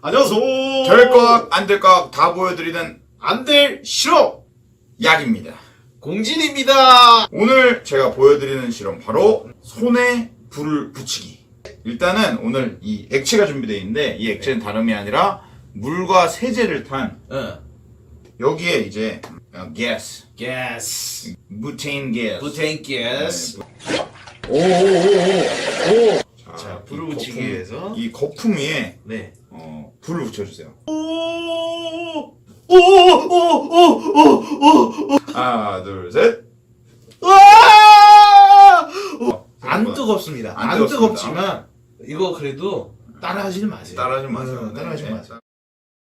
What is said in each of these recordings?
안녕하세요. 될 것, 안될것 다 보여드리는 안될 실험 약입니다. 공진입니다. 오늘 제가 보여드리는 실험 바로 손에 불을 붙이기. 일단은 오늘 이 액체가 준비되어 있는데 이 액체는 다름이 아니라 물과 세제를 탄 응. 여기에 이제 어, 가스, 가스. 부테인 가스. 부테인 가스. 오오오오. 자, 불을 이 붙이기 거품, 위해서. 이 거품 위에 네. 어, 불을 붙여주세요. 오오오오오오 하나, 둘, 셋. 안 뜨겁습니다. 안 안, 뜨겁습니다. 뜨겁지만 이거 그래도 따라하지는 마세요. 따라하지 마세요. 응, 따라하지 네, 마세요.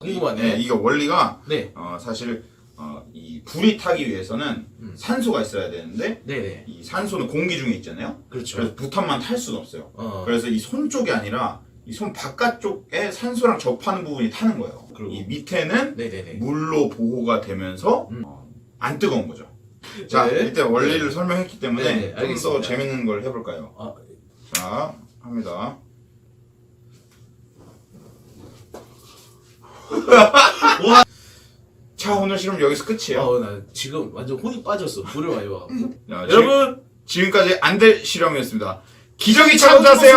이- 궁금하네. 네, 이게 원리가 네. 어, 사실 어, 이 불이 타기 위해서는 음. 산소가 있어야 되는데 네네. 이 산소는 공기 중에 있잖아요. 그렇죠. 그래서 부탄만 탈 수는 없어요. 어. 그래서 이 손 쪽이 아니라 이 손 바깥쪽에 산소랑 접하는 부분이 타는 거예요. 그리고- 이 밑에는 네네네. 물로 보호가 되면서 음. 어, 안 뜨거운 거죠. 자, 네. 일단 원리를 설명했기 때문에 네, 네, 좀더 알겠습니다. 재밌는 걸 해볼까요? 아, 자, 합니다. 자, 오늘 실험 여기서 끝이에요. 어, 나 지금 완전 혼이 빠졌어. 불을 많이 와. 자, 여러분 지, 지금까지 안 될 실험이었습니다. 기저귀 차고 자세요.